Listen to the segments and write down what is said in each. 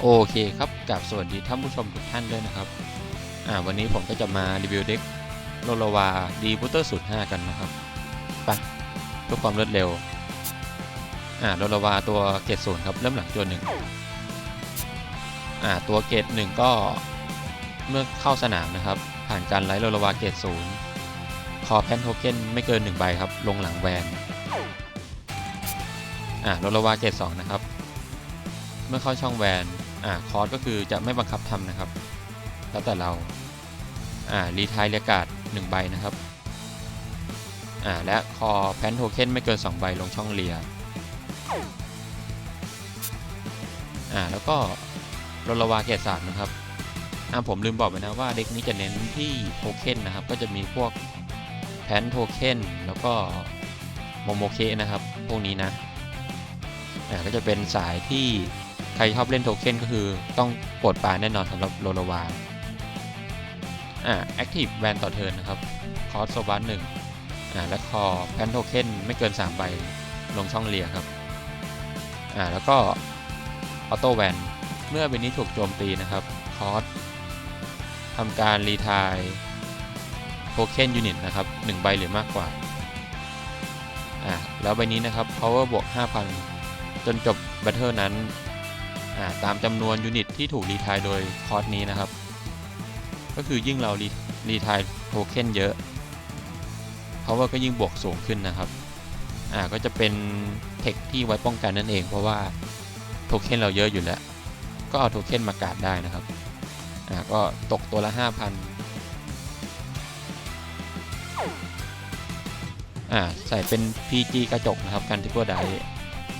โอเคครับกับสวัสดีท่านผู้ชมทุกท่านด้วยนะครับ อ่าวันนี้ผมก็จะมารีวิวเด็กโลโลวาดีบูเตอร์สูตร5กันนะครับไปะเพื่อความรวดเร็ว อ่าโลโลวาตัวเกรดศูนย์ครับเริ่มหลังตัวหนึ่งอ่าตัวเกรดหนึ่งก็เมื่อเข้าสนามนะครับ ผ่านการไลท์โลโลวาเกรดศูนย์คอแพนโทเค็นไม่เกิน1ใบครับ ลงหลังแวนอ่าโลโลวาเกรดสองนะครับ เมื่อเข้าช่องแวน อ่าคอร์สก็คือจะไม่บังคับทำนะครับ แล้วแต่เราอ่ารีทายเรียกาดหนึ่งใบนะครับอ่าและคอแพนโทเค็นไม่เกิน 2 ใบลงช่องเรียอ่าแล้วก็โรลวาเกตสามนะครับอ่าผมลืมบอกไปนะว่าเด็กนี้จะเน้นที่โทเค็นนะครับ ก็จะมีพวกแพนโทเค็นแล้วก็โมโมเคนะครับ พวกนี้นะอ่าก็จะเป็นสายที่ ใครชอบเล่นโทเค็นก็คือต้องโปรดปรานแน่นอนสำหรับโรลวาอ่าแอคทีฟแวนต่อเทินนะครับ คอร์สโซบัสหนึ่งอ่าและคอแพนโทเค็นไม่เกิน 3 ใบลงช่องเลียครับอ่าแล้วก็ออโต้แวนเมื่อเบนนี้ถูกโจมตีนะครับ คอร์สทำการรีทายโทเค็นยูนิตนะครับ1ใบหรือมากกว่าอ่าแล้วใบนี้นะครับ power บวก 5,000 จนจบบัตเทิลนั้น ตามจำนวนยูนิตที่ถูกรีทายโดยคอร์สนี้นะครับ ก็คือยิ่งเรารีรีทายโทเค็นเยอะ power ก็ยิ่งบวกสูงขึ้นนะครับอ่าก็จะเป็นเทคที่ไว้ป้องกันนั่นเอง เพราะว่าโทเค็นเราเยอะอยู่แล้ว ก็เอาโทเค็นมากาดได้นะครับอ่าก็ตกตัวละ 5,000อ่าใส่เป็น PG กระจกนะครับกันทิกเกอร์ได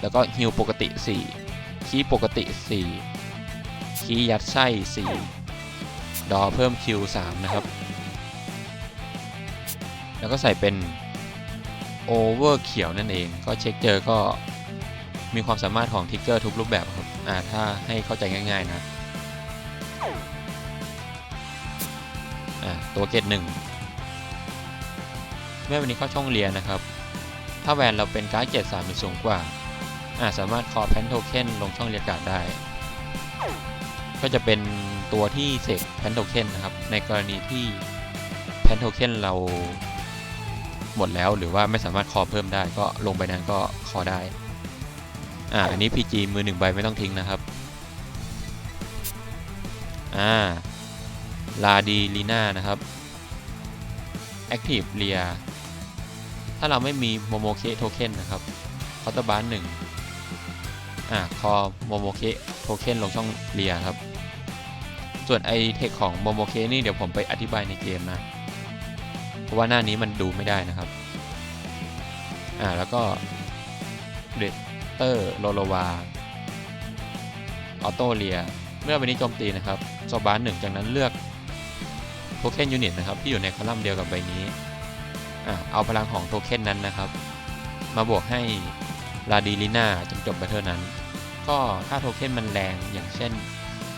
แล้วก็ฮิลปกติ 4 คีปกติ 4 คีย์ยัดไส้ 4 ดอเพิ่มคิว 3 นะครับ แล้วก็ใส่เป็นโอเวอร์เขียวนั่นเอง ก็เช็คเจอก็มีความสามารถของทิกเกอร์ทุกรูปแบบครับ อ่า ถ้าให้เข้าใจง่าย ๆ นะ อ่า ตัวเกตหนึ่งเมื่อวันนี้เข้าช่องเรียนนะครับ ถ้าแวนเราเป็นการ์ดเกตสามหรือสูงกว่า อาสามารถคอแพนโทเค็นลงช่องเรียการ์ดได้ ก็จะเป็นตัวที่เสกแพนโทเค็นนะครับ ในกรณีที่แพนโทเค็นเราหมดแล้วหรือว่าไม่สามารถคอเพิ่มได้ก็ลงไปนั้นก็คอได้ อ่า อันนี้ PG มือหนึ่งใบไม่ต้องทิ้งนะครับ อ่า ลาดีลีน่านะครับ Active เรียถ้าเราไม่มีโมโมเคโทเค็นนะครับคอร์ตบาร์หนึ่ง อ่าคอโมโมเคโทเค็นลงช่องเรียครับ ส่วนไอเทคของโมโมเคนี่เดี๋ยวผมไปอธิบายในเกมนะ เพราะว่าหน้านี้มันดูไม่ได้นะครับ อ่าแล้วก็เดเตอร์โลโลวาออโตเรียเมื่อวันนี้โจมตีนะครับโซบาร์หนึ่งจากนั้นเลือกโทเค็นยูนิตนะครับที่อยู่ในคอลัมน์เดียวกับใบนี้อ่าเอาพลังของโทเค็นนั้นนะครับ มาบวกให้ ลาดีลิน่าจนจบบัตเทิลนั้น ก็ถ้าโทเค็นมันแรงอย่างเช่น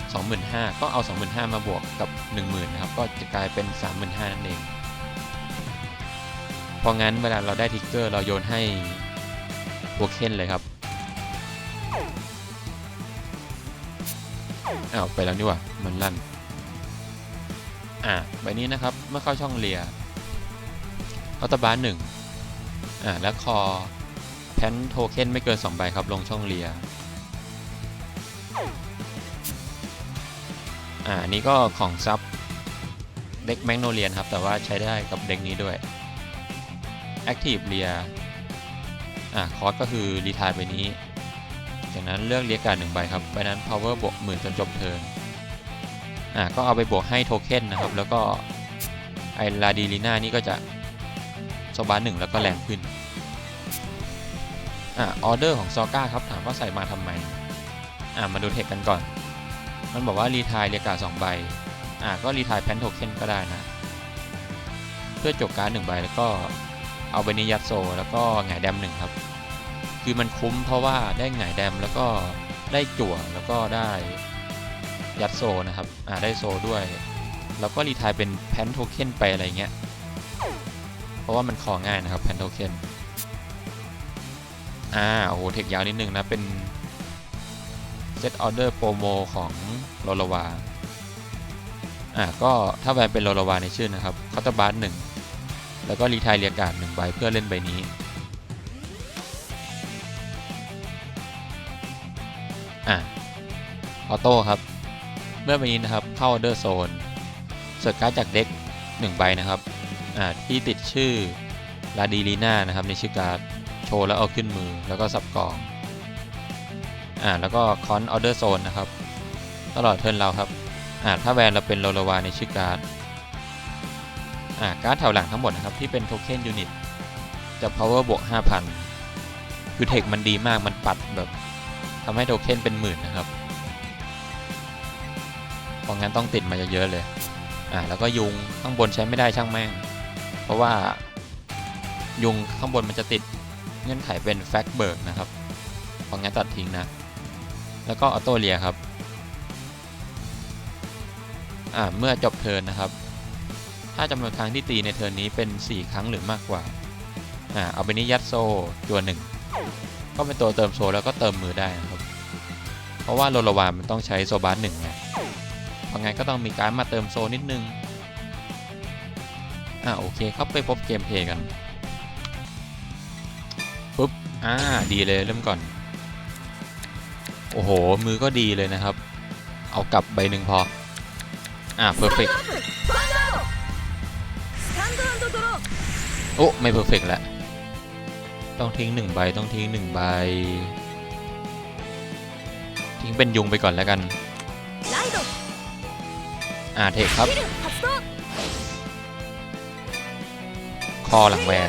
25,000 ก็เอา 25,000 มาบวกกับ 10,000 นะครับ ก็จะกลายเป็น 35,000 นั่นเองเพราะงั้นเวลาเราได้ทิกเกอร์เราโยนให้โทเค็นเลยครับ อ้าวไปแล้วนี่ว่ามันลั่น อ่าใบนี้นะครับ เมื่อเข้าช่องเลียออตบาร์หนึ่งอ่าแล้วคอ แพนโทเค็นไม่เกิน 2 ใบครับ ลงช่องเลีย อ่า นี้ก็ของซับเด็กแมกโนเลียนครับ แต่ว่าใช้ได้กับเด็กนี้ด้วย Active เลีย อ่า คอร์สก็คือรีทายใบนี้ จากนั้นเลือกเรียการหนึ่งใบครับใบนั้น power บวกหมื่นจนจบเทิร์น อ่า ก็เอาไปบวกให้โทเค็นนะครับ แล้วก็ไอลาดีลีน่านี่ก็จะโซบาร์หนึ่งแล้วก็แรงขึ้น อ่าออเดอร์ของซอก้าครับถามว่าใส่มาทำไมอ่ามาดูเทคกันก่อน มันบอกว่ารีทายเรียกกาสองใบอ่าก็รีทายแพนโทเค็นก็ได้นะ เพื่อจบการหนึ่งใบแล้วก็เอาใบนี้ยัดโซแล้วก็หงายแดมหนึ่งครับ คือมันคุ้มเพราะว่าได้หงายแดมแล้วก็ได้จั่วแล้วก็ได้ยัดโซนะครับอ่าได้โซด้วย แล้วก็รีทายเป็นแพนโทเค็นไปอะไรเงี้ย เพราะว่ามันคอง่ายนะครับแพนโทเค็น อ่าโอ้โหเทคยาวนิดนึงนะ เป็นเซตออเดอร์โปรโมของโลลาวาอะก็ถ้าแวนเป็นโลลาวาในชื่อนะครับคอตบาร์หนึ่งแล้วก็รีไทายเรียการ์ดหนึ่งใบเพื่อเล่นใบนี้อะออโต้ครับ เมื่อใบนี้นะครับเข้าออเดอร์โซนเสิร์ชการ์ดจากเด็ก1ใบนะครับอ่าที่ติดชื่อลาดีลีน่านะครับในชื่อการ์ด โชว์แล้วเอาขึ้นมือแล้วก็สับกองอ่าแล้วก็คอนออเดอร์โซนนะครับ ตลอดเทิร์นเราครับอ่าถ้าแวนเราเป็นโลโลวาในชื่อการ์ดอ่าการ์ดแถวหลังทั้งหมดนะครับที่เป็นโทเค็นยูนิตจะ power บวก 5,000 คือเทคมันดีมากมันปัดแบบทำให้โทเค็นเป็นหมื่นนะครับเพราะงั้นต้องติดมาเยอะๆเลยอ่าแล้วก็ยุงข้างบนใช้ไม่ได้ช่างแม่ง เพราะว่ายุงข้างบนมันจะติด เงื่อนไขเป็นแฟกเบิร์กนะครับพราะงั้นตัดทิ้งนะ แล้วก็ออโต้เลียครับ อ่า เมื่อจบเทิร์นนะครับ ถ้าจำนวนครั้งที่ตีในเทิร์นนี้เป็น 4 ครั้งหรือมากกว่า อ่า เอาไปนี้ยัดโซตัวหนึ่ง ก็เป็นตัวเติมโซแล้วก็เติมมือได้นะครับ เพราะว่าโลลวามันต้องใช้โซบาร์หนึ่งไงเพราะงั้นก็ต้องมีการมาเติมโซนิดนึง อ่า โอเคครับไปพบเกมเพลย์กัน่าดีเลยเริ่มก่อน โอ้โห มือก็ดีเลยนะครับ เอากลับใบหนึ่งพอ อ่าเพอร์เฟกโอ้ไม่เพอร์เฟกแหละ ต้องทิ้งหนึ่งใบต้องทิ้งหนึ่งใบ ทิ้งเป็นยุงไปก่อนแล้วกันอ่าเทคครับ คอหลังแวน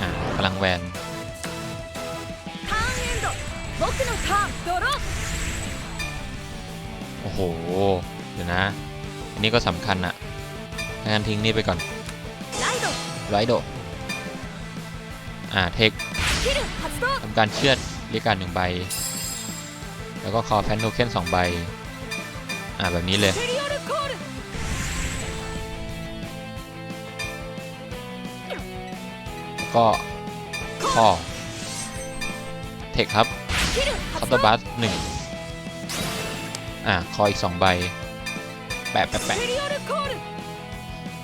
อ่พลังแวนโอ้โห เดี๋ยวนะ อันนี้ก็สำคัญอะงั้นทิ้งนี่ไปก่อนไรโดอ่า เทคทำการเชือดเรียกการหนึ่งใบ แล้วก็คอแฟนโทเค็นสองใบ อ่า แบบนี้เลย ก็พอเทคครับคัพตอร์บัสหนึ่งอะ คออีกสองใบ แปะแปะแปะ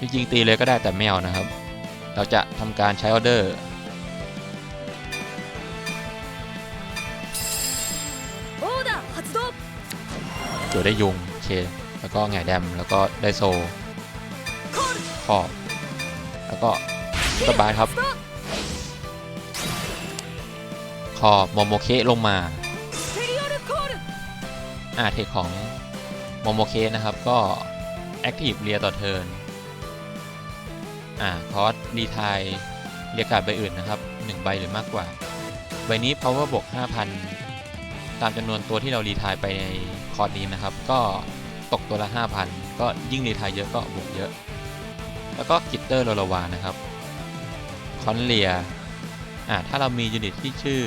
จริงจริงตีเลยก็ได้แต่ไม่เอานะครับ เราจะทำการใช้ออเดอร์ตัวได้ยุงโอเค แล้วก็ไงแดม แล้วก็ไดโซ ขอบ แล้วก็ตบายครับ อโมโมเคลงมาอาเทคของโมโมเคนะครับก็แอคทีฟเรียต่อเทิร์นอ่าคอสดีทายเรียกกาดใบอื่นนะครับ 1 ใบหรือมากกว่า ใบนี้ power บวก 5,000 ตามจำนวนตัวที่เรารีทายไปในคอร์สนี้นะครับ ก็ตกตัวละ 5,000 ก็ยิ่งรีทายเยอะก็บวกเยอะ แล้วก็กิตเตอร์โลลาวานะครับ คอนเลียอ่าถ้าเรามียูนิตที่ชื่อ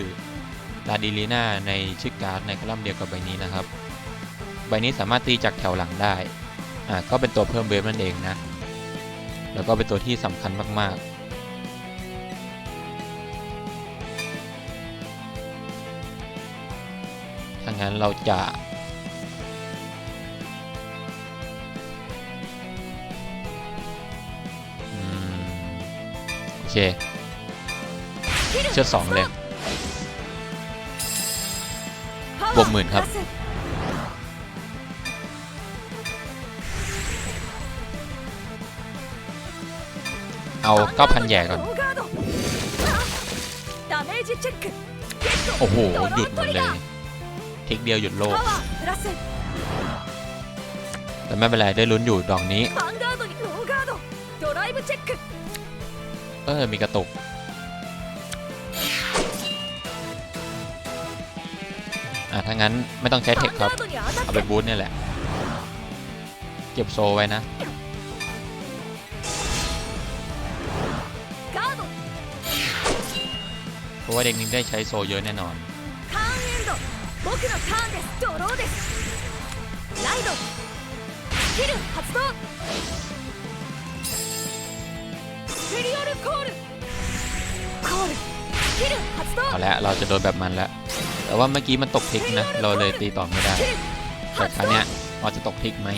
ลาดิลีนาในชื่อการ์ดในคอลัมน์เดียวกับใบนี้นะครับ ใบนี้สามารถตีจากแถวหลังได้อ่าก็เป็นตัวเพิ่มเวฟนั่นเองนะ แล้วก็เป็นตัวที่สำคัญมาก ๆถ้างั้นเราจะอืมโอเค เชือดสองเลย บวกหมื่นครับ เอา 9,000แย่ก่อน โอ้โห หยุดหมดเลย ทิกเดียวหยุดโลก แต่ไม่เป็นไร ได้ลุ้นอยู่ดอกนี้ เออ มีกระตุก อะถ้างั้นไม่ต้องใช้เทคครับ เอาไปบูทนี่แหละ เก็บโซไว้นะ เพราะว่าเด็กนี้ได้ใช้โซเยอะแน่นอนเอาละเราจะโดนแบบมันแล้ว แต่ว่าเมื่อกี้มันตกทิกนะ เราเลยตีต่อไม่ได้ แต่ครั้งเนี้ยเราจะตกทิกไหม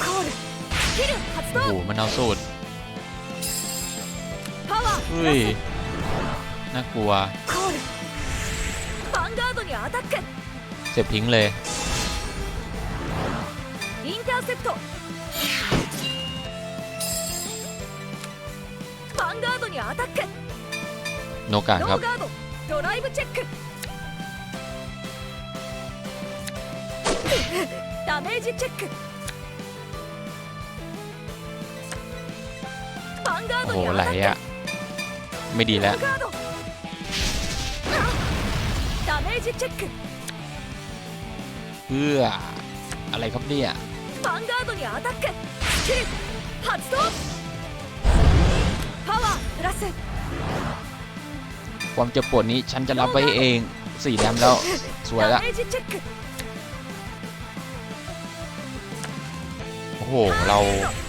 โอ้โหมันเอาสูตรเฮ้ยน่ากลัวเจ็บทิ้งเลยอินァンガードにアタック โนกาครับダメージチェックโอ้โหไหลอะ ไม่ดีแล้วเพื่ออะไรครับเนี่ยパワープラス ความเจ็บปวดนี้ฉันจะรับไว้เองสี่แดมแล้วสวยละโอ้โหเรา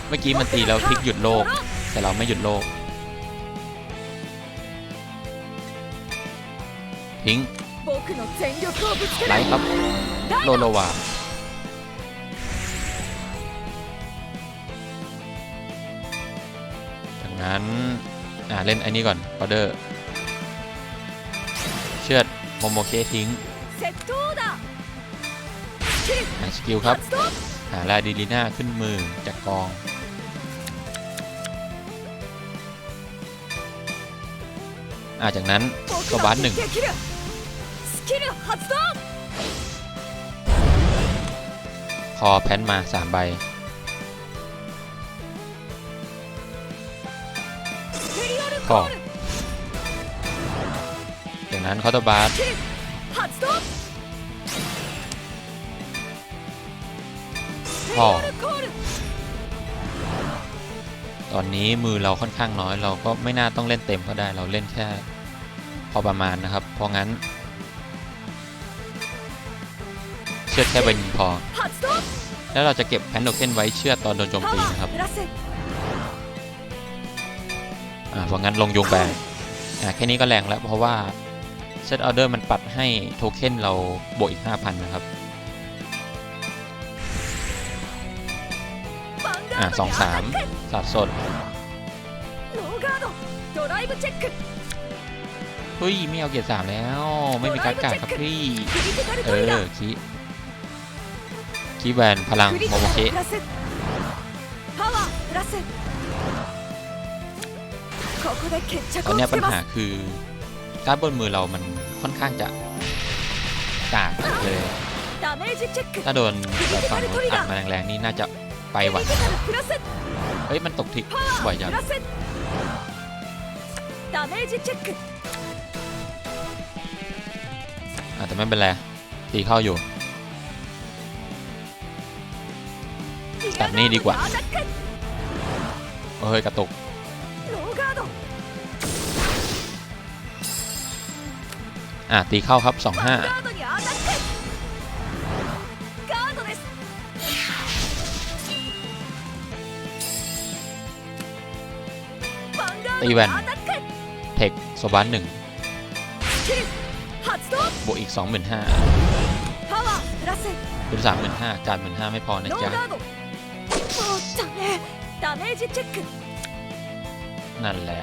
เมื่อกี้มันตีเราพลิกหยุดโลก แต่เราไม่หยุดโลกทิ้งไลท์ครับโลโลวาจากนั้นอ่าเล่นอันนี้ก่อนออเดอร์ เชือดโมโมเคทิ้งหาสกิลครับ หาลาดีลีน่าขึ้นมือจากกองอาจากนั้นก็บาสหนึ่งพอแพนมา 3 ใบ พอ นั้นคอตบาร์พ่อตอนนี้มือเราค่อนข้างน้อย เราก็ไม่น่าต้องเล่นเต็มก็ได้เราเล่นแค่พอประมาณนะครับ เพราะงั้น เชื่อแค่ใบหนึ่งพอ แล้วเราจะเก็บแพนโดเก้นไว้เชื่อตอนโดนโจมตีนะครับอ่เพราะงั้นลงโยงแบงอ่แค่นี้ก็แรงแล้วเพราะว่า set order มันปัดให้โทเค็นเราบวกอีก 5,000 นะครับ อ่าสองสามสับสดเฮ้ย ไม่เอาเกียร์สามแล้ว ไม่มีการกาครับพี่ เออคีคีแวนพลังโมโมเคะตอนนี้ปัญหาคือ การ์ดบนมือเรามันค่อนข้างจะกากเลยถ้าโดนแบบฝั่งอัดมาแรงๆนี่น่าจะไปหวัดเฮ้ยมันตกทิศบ่อยจังแต่ไม่เป็นไรตีเข้าอยู่ตัดนี่ดีกว่าเฮ้ยกระตุก อะตีเข้าครับ 25 ตีแวนเทคโซบานหนึ่งบวกอีก 25,000เป็น35,000การ15,000ไม่พอนะจ๊ะนั่นแหละ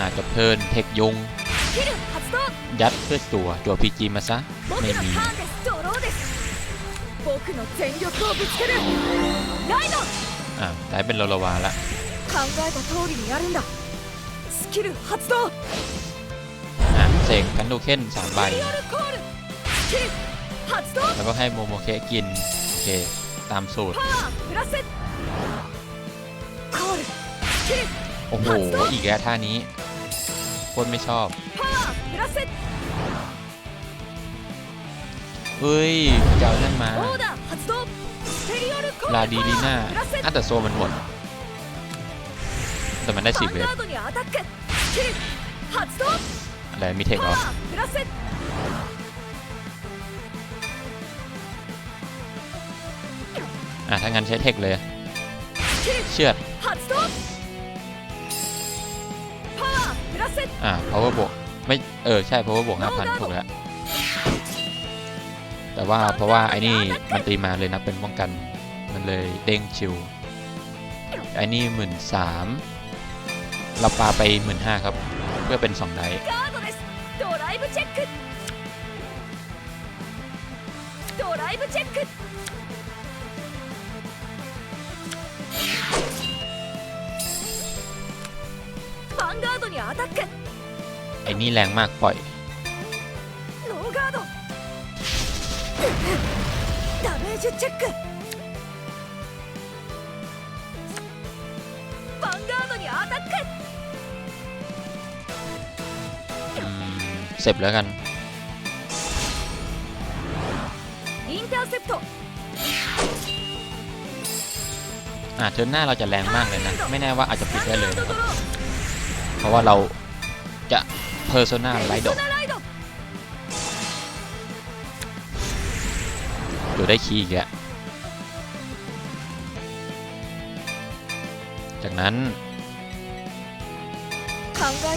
อาจจะเพลินเทคยุง ยัดเพื่อตัวตัวพีจีมาซะ ไม่มีอ่าตายเป็นโลลลวาละอ่าเสกคันดูเค้นสามใบ แล้วก็ให้โมโมเคกิน โอเค ตามสูตร โอ้โห อีกแล้วท่านี้โคนไม่ชอบ เฮ้ยเจ้านั่นมาลาดีลีน่าอะแต่โซมันหมดแต่มันได้สิบเวฟอะไรมีเทคหรอะถ้างั้นใช้เทคเลย เชือด อ่า power บวกไม่ เออ ใช่ power บวก5,000 ถูกแล้ว แต่ว่าเพราะว่าไอ้นี่มันตีมาเลยนะเป็นป้องกัน มันเลยเด้งชิว ไอ้นี่หมื่นสามเราปาไปหมื่นห้าครับ เพื่อเป็นสองไดส์ ガードですドライブチェック ไอ้นี่แรงมากปล่อยโนกาโดดาเมจเช็คบังกาโดนี่อัตักเสร็จแล้วกันอ่าเทิร์นหน้าเราจะแรงมากเลยนะ ไม่แน่ว่าอาจจะปิดได้เลยนะครับ เพราะว่าเราจะเพอร์โซนาไลโดอยู่ได้คีย์อีกแล้วจากนั้น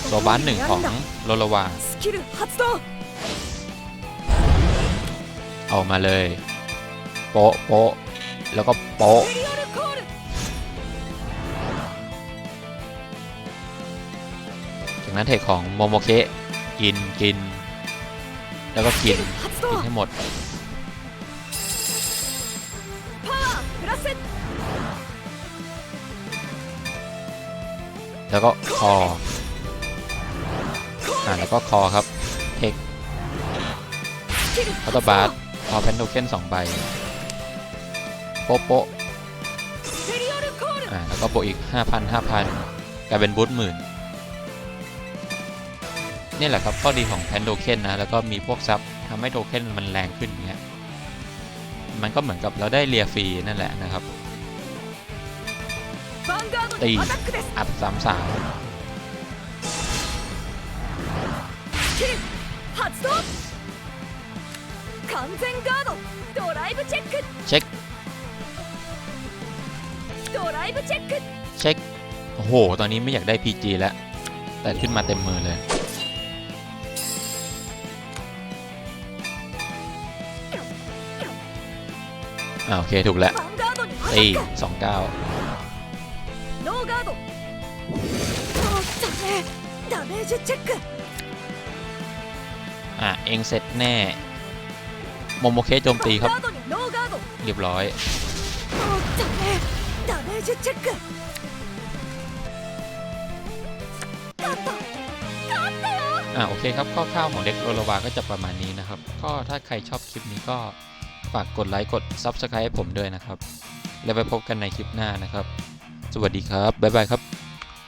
โซบ้านหนึ่งของโลลาวาออกมาเลย โปะโปะแล้วก็โปะ จนั้นเทคของโมโมเคะกินกิน แล้วก็เขียนกินให้หมด แล้วก็คออ่าแล้วก็คอครับ เทคพัตวก็บาร์เอแพนโทเคนสองใบ โป๊ะโป๊ะอ่าแล้วก็บวกอีก 5,000 5,000กลายเป็นบูทหมื่น นี่แหละครับข้อดีของแพนโทเค็นนะแล้วก็มีพวกซับทำให้โทเค็นมันแรงขึ้นเงี้ยมันก็เหมือนกับเราได้เลียฟรีนั่นแหละนะครับตีอัดสามสามเช็คเช็คโอ้โห ตอนนี้ไม่อยากได้ PG แล้ว แต่ขึ้นมาเต็มมือเลย โอเคถูกแล้วเอ้สองเก้าอะเองเสร็จแน่โมโมเคโจมตีครับ เรียบร้อยอ่าโอเคครับคร่าวๆของเด็กโรลวาก็จะประมาณนี้นะครับ ก็ถ้าใครชอบคลิปนี้ก็ ฝากกดไลค์กด Subscribe ให้ผมด้วยนะครับ แล้วไปพบกันในคลิปหน้านะครับ สวัสดีครับ บ๊ายบายครับ